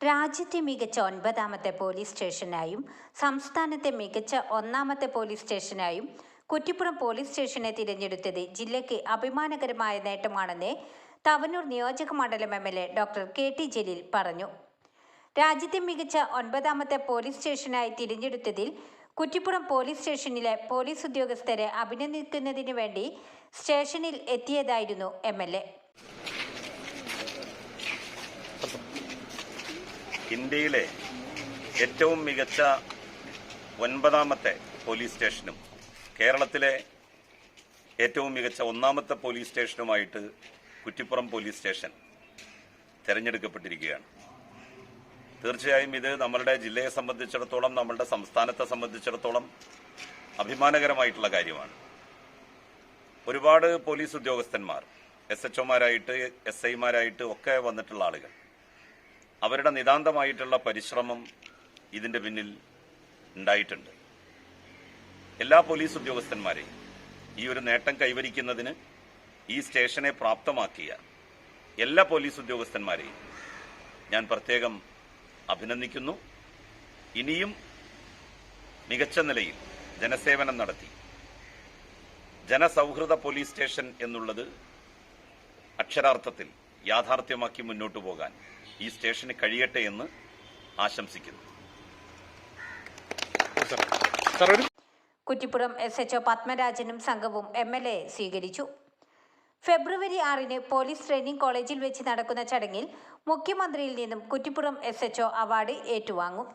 രാജ്യത്തെ മികച്ച ഒൻപതാമത്തെ പോലീസ് സ്റ്റേഷനായും സംസ്ഥാനത്തെ മികച്ച ഒന്നാമത്തെ പോലീസ് സ്റ്റേഷനായും കുറ്റിപ്പുറം പോലീസ് സ്റ്റേഷനെ തിരഞ്ഞെടുത്തത് ജില്ലയ്ക്ക് അഭിമാനകരമായ നേട്ടമാണെന്ന് തവനൂർ നിയോജക മണ്ഡലം M L A doctor K T Jaleel പറഞ്ഞു. രാജ്യത്തെ മികച്ച ഒൻപതാമത്തെ പോലീസ് സ്റ്റേഷനായി തിരഞ്ഞെടുത്തതിൽ കുറ്റിപ്പുറം പോലീസ് സ്റ്റേഷനിലെ പോലീസ് ഉദ്യോഗസ്ഥരെ അഭിനന്ദിക്കുന്നതിന് വേണ്ടി സ്റ്റേഷനിൽ എത്തിയതായിരുന്നു എം എൽ എ. ഇന്ത്യയിലെ ഏറ്റവും മികച്ച ഒൻപതാമത്തെ പോലീസ് സ്റ്റേഷനും കേരളത്തിലെ ഏറ്റവും മികച്ച ഒന്നാമത്തെ പോലീസ് സ്റ്റേഷനുമായിട്ട് കുറ്റിപ്പുറം പോലീസ് സ്റ്റേഷൻ തിരഞ്ഞെടുക്കപ്പെട്ടിരിക്കുകയാണ്. തീർച്ചയായും ഇത് നമ്മളുടെ ജില്ലയെ സംബന്ധിച്ചിടത്തോളം നമ്മളുടെ സംസ്ഥാനത്തെ സംബന്ധിച്ചിടത്തോളം അഭിമാനകരമായിട്ടുള്ള കാര്യമാണ്. ഒരുപാട് പോലീസ് ഉദ്യോഗസ്ഥന്മാർ എസ് എച്ച്ഒമാരായിട്ട് എസ് ഐമാരായിട്ട് ഒക്കെ വന്നിട്ടുള്ള ആളുകൾ അവരുടെ നിതാന്തമായിട്ടുള്ള പരിശ്രമം ഇതിന്റെ പിന്നിൽ ഉണ്ടായിട്ടുണ്ട്. എല്ലാ പോലീസ് ഉദ്യോഗസ്ഥന്മാരെയും ഈ ഒരു നേട്ടം കൈവരിക്കുന്നതിന് ഈ സ്റ്റേഷനെ പ്രാപ്തമാക്കിയ എല്ലാ പോലീസ് ഉദ്യോഗസ്ഥന്മാരെയും ഞാൻ പ്രത്യേകം അഭിനന്ദിക്കുന്നു. ഇനിയും മികച്ച നിലയിൽ ജനസേവനം നടത്തി ജനസൗഹൃദ പോലീസ് സ്റ്റേഷൻ എന്നുള്ളത് അക്ഷരാർത്ഥത്തിൽ യാഥാർത്ഥ്യമാക്കി മുന്നോട്ടു പോകാൻ ഈ സ്റ്റേഷന് കഴിയട്ടെ എന്ന് ആശംസിക്കുന്നു. സാർ കുറ്റിപ്പുറം എസ് എച്ച് പത്മരാജനും സംഘവും എം എൽ എ സ്വീകരിച്ചു. ഫെബ്രുവരി ആറിന് പോലീസ് ട്രെയിനിംഗ് കോളേജിൽ വെച്ച് നടക്കുന്ന ചടങ്ങിൽ മുഖ്യമന്ത്രിയിൽ നിന്നും കുറ്റിപ്പുറം എസ് എച്ച്ഒ അവാർഡ് ഏറ്റുവാങ്ങും.